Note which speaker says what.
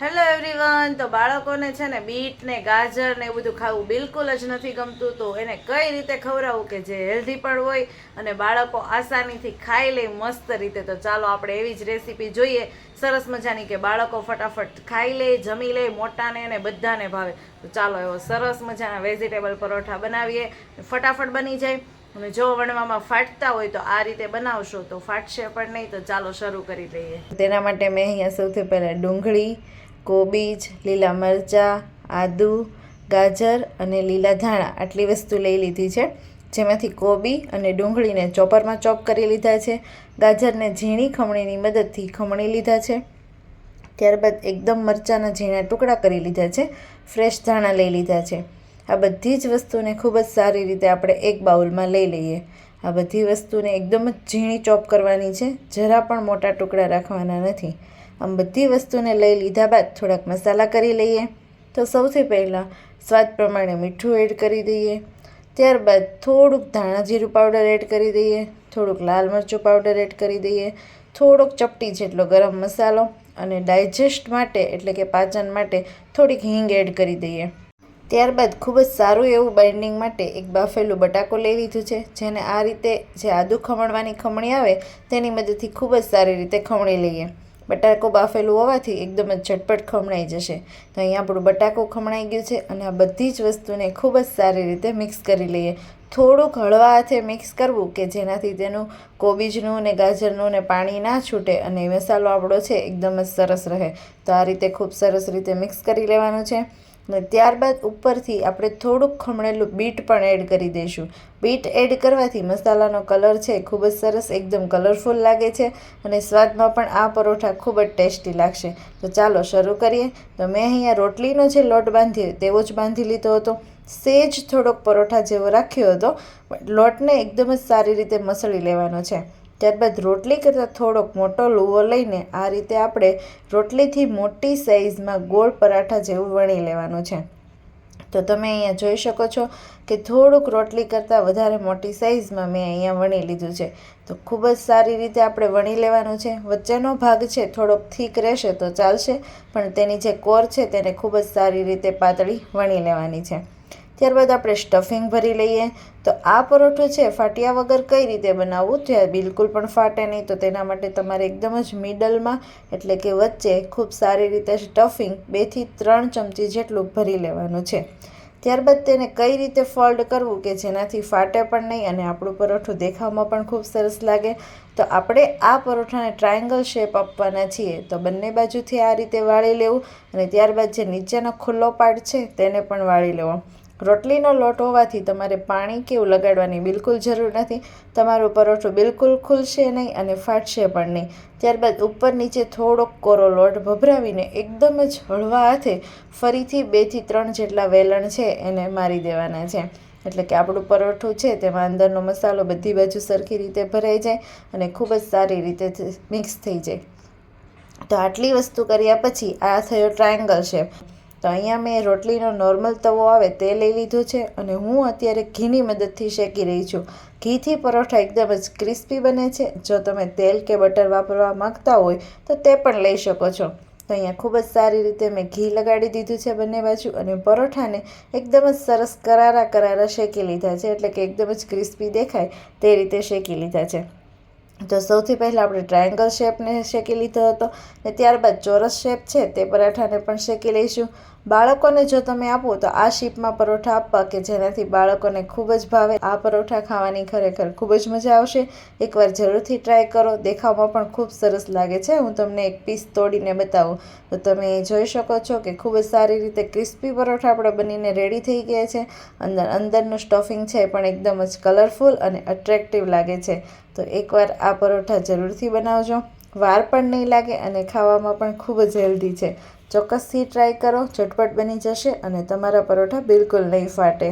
Speaker 1: Hello everyone તો બાળકોને છે ને બીટ ને ગાજર ને એવું બધું ખાવું બિલકુલ જ નથી ગમતું, તો એને કઈ રીતે ખવડાવવું કે જે હેલ્ધી પણ હોય અને બાળકો આસાનીથી ખાઈ લે મસ્ત રીતે. તો ચાલો આપણે એવી જ રેસીપી જોઈએ. સરસ મજાની કે બાળકો ફટાફટ ખાઈ લે, જમી લે, મોટાને અને બધાને ભાવે. તો ચાલો એવો સરસ મજાના વેજીટેબલ પરોઠા બનાવીએ. ફટાફટ બની જાય. અને જો વણવામાં ફાટતા હોય તો આ રીતે બનાવશો, તો ફાટશે પણ નહીં તો ચાલો શરૂ કરી લઈએ તેના માટે મેં અહીંયા સૌથી પહેલાં ડુંગળી, કોબીજ, લીલા મરચાં, આદુ, ગાજર અને લીલા ધાણા આટલી વસ્તુ લઈ લીધી છે. જેમાંથી કોબી અને ડુંગળીને ચોપરમાં ચોપ કરી લીધા છે. ગાજરને ઝીણી ખમણીની મદદથી ખમણી લીધા છે. ત્યારબાદ એકદમ મરચાંના ઝીણા ટુકડા કરી લીધા છે. ફ્રેશ ધાણા લઈ લીધા છે. આ બધી જ વસ્તુને ખૂબ જ સારી રીતે આપણે એક બાઉલમાં લઈ લઈએ. આ બધી વસ્તુને એકદમ જ ઝીણી ચોપ કરવાની છે, જરા પણ મોટા ટુકડા રાખવાના નથી. આમ બધી વસ્તુને લઈ લીધા બાદ થોડાક મસાલા કરી લઈએ. તો સૌથી પહેલાં સ્વાદ પ્રમાણે મીઠું એડ કરી દઈએ. ત્યારબાદ થોડુંક ધાણા જીરું પાવડર એડ કરી દઈએ. થોડુંક લાલ મરચું પાવડર એડ કરી દઈએ. થોડોક ચપટી જેટલો ગરમ મસાલો અને ડાયજેસ્ટ માટે, એટલે કે પાચન માટે, થોડીક હિંગ એડ કરી દઈએ. ત્યારબાદ ખૂબ જ સારું એવું બાઇન્ડિંગ માટે એક બાફેલું બટાકો લઈ લીધું છે, જેને આ રીતે જે આદુ ખમણવાની ખમણી આવે, તેની મદદથી ખૂબ જ સારી રીતે ખમણી લઈએ. બટાકો બાફેલું હોવાથી એકદમ જ ઝટપટ ખમણાઈ જશે. તો અહીંયા આપણું બટાકો ખમણાઈ ગયું છે અને આ બધી જ વસ્તુને ખૂબ જ સારી રીતે મિક્સ કરી લઈએ. થોડુંક હળવા હાથે મિક્સ કરવું કે જેનાથી તેનું કોબીજનું ને ગાજરનું ને પાણી ના છૂટે અને મસાલો આપણો છે, એકદમ જ સરસ રહે. તો આ રીતે ખૂબ સરસ રીતે મિક્સ કરી લેવાનું છે. અને ત્યારબાદ ઉપરથી આપણે થોડુંક ખમણેલું બીટ પણ એડ કરી દઈશું. બીટ એડ કરવાથી મસાલાનો કલર છે ખૂબ જ સરસ, એકદમ કલરફુલ લાગે છે અને સ્વાદમાં પણ આ પરોઠા ખૂબ જ ટેસ્ટી લાગશે. તો ચાલો શરૂ કરીએ. તો મેં અહીંયા રોટલીનો જે લોટ બાંધ્યો તેવો જ બાંધી લીધો હતો. સેજ થોડોક પરોઠા જેવો રાખ્યો હતો લોટને એકદમ જ સારી રીતે મસળી લેવાનો છે. ત્યારબાદ રોટલી કરતાં થોડોક મોટો લુવો લઈને આ રીતે આપણે રોટલીથી મોટી સાઇઝમાં ગોળ પરાઠા જેવું વણી લેવાનું છે. તો તમે અહીંયા જોઈ શકો છો કે થોડુંક રોટલી કરતાં વધારે મોટી સાઇઝમાં મેં અહીંયા વણી લીધું છે. તો ખૂબ જ સારી રીતે આપણે વણી લેવાનું છે. વચ્ચેનો ભાગ છે થોડોક થીક રહેશે તો ચાલશે, પણ તેની જે કોર છે તેને ખૂબ જ સારી રીતે પાતળી વણી લેવાની છે. ત્યારબાદ આપણે સ્ટફિંગ ભરી લઈએ. તો આ પરોઠો છે, ફાટ્યા વગર કઈ રીતે બનાવવું? ત્યાં બિલકુલ પણ ફાટે નહીં, તો તેના માટે તમારે એકદમ જ મિડલમાં એટલે કે વચ્ચે ખૂબ સારી રીતે સ્ટફિંગ બેથી ત્રણ ચમચી જેટલું ભરી લેવાનું છે. ત્યારબાદ તેને કઈ રીતે ફોલ્ડ કરવું કે જેનાથી ફાટે પણ નહીં અને આપણું પરોઠું દેખાવમાં પણ ખૂબ સરસ લાગે. તો આપણે આ પરોઠાને ટ્રાયંગલ શેપ આપવાના છીએ. તો બંને બાજુથી આ રીતે વાળી લેવું અને ત્યારબાદ જે નીચેનો ખુલ્લો પાર્ટ છે, તેને પણ વાળી લેવો. રોટલીનો લોટ હોવાથી તમારે પાણી કેવું લગાડવાની બિલકુલ જરૂર નથી. તમારું પરોઠું બિલકુલ ખુલશે નહીં અને ફાટશે પણ નહીં. ત્યારબાદ ઉપર નીચે થોડોક કોરો લોટ ભભરાવીને એકદમ જ હળવા હાથે ફરીથી બેથી ત્રણ જેટલા વેલણ છે એને મારી દેવાના છે. એટલે કે આપણું પરોઠું છે તેમાં અંદરનો મસાલો બધી બાજુ સરખી રીતે ભરાઈ જાય અને ખૂબ જ સારી રીતે મિક્સ થઈ જાય. તો આટલી વસ્તુ કર્યા પછી આ થયો ટ્રાયંગલ શેપ. તો અહીંયા મેં રોટલીનો નોર્મલ તવો આવે તે લઈ લીધો છે અને હું અત્યારે ઘીની મદદથી શેકી રહી છું. ઘીથી પરોઠા એકદમ જ ક્રિસ્પી બને છે. જો તમે તેલ કે બટર વાપરવા માગતા હોય તો તે પણ લઈ શકો છો. તો અહીંયા ખૂબ જ સારી રીતે મેં ઘી લગાડી દીધું છે બંને બાજુ અને પરોઠાને એકદમ જ સરસ કરારા કરારા શેકી લીધા છે. એટલે કે એકદમ જ ક્રિસ્પી દેખાય તે રીતે શેકી લીધા છે. તો સૌથી પહેલાં આપણે ટ્રાયંગલ શેપને શેકી લીધો હતો ને ત્યારબાદ ચોરસ શેપ છે તે પરાઠાને પણ શેકી લઈશું. બાળકોને જો તમે આપો તો આ શીપમાં પરોઠા આપવા કે જેનાથી બાળકોને ખૂબ જ ભાવે, આ પરોઠા ખાવાની ખરેખર ખૂબ જ મજા આવશે. એકવાર જરૂરથી ટ્રાય કરો. દેખાવમાં પણ ખૂબ સરસ લાગે છે. હું તમને એક પીસ તોડીને બતાવું. તો તમે જોઈ શકો છો કે ખૂબ જ સારી રીતે ક્રિસ્પી પરોઠા આપણે બનીને રેડી થઈ ગયા છે. અંદર, અંદરનું સ્ટફિંગ છે પણ એકદમ જ કલરફુલ અને અટ્રેક્ટિવ લાગે છે. તો એકવાર આ પરોઠા જરૂરથી બનાવજો. વાર પણ નહીં લાગે અને ખાવામાં પણ ખૂબ જ હેલ્ધી છે. ચોક્કસથી ટ્રાય કરો ઝટપટ બની જશે અને તમારા પરોઠા બિલકુલ નહીં ફાટે.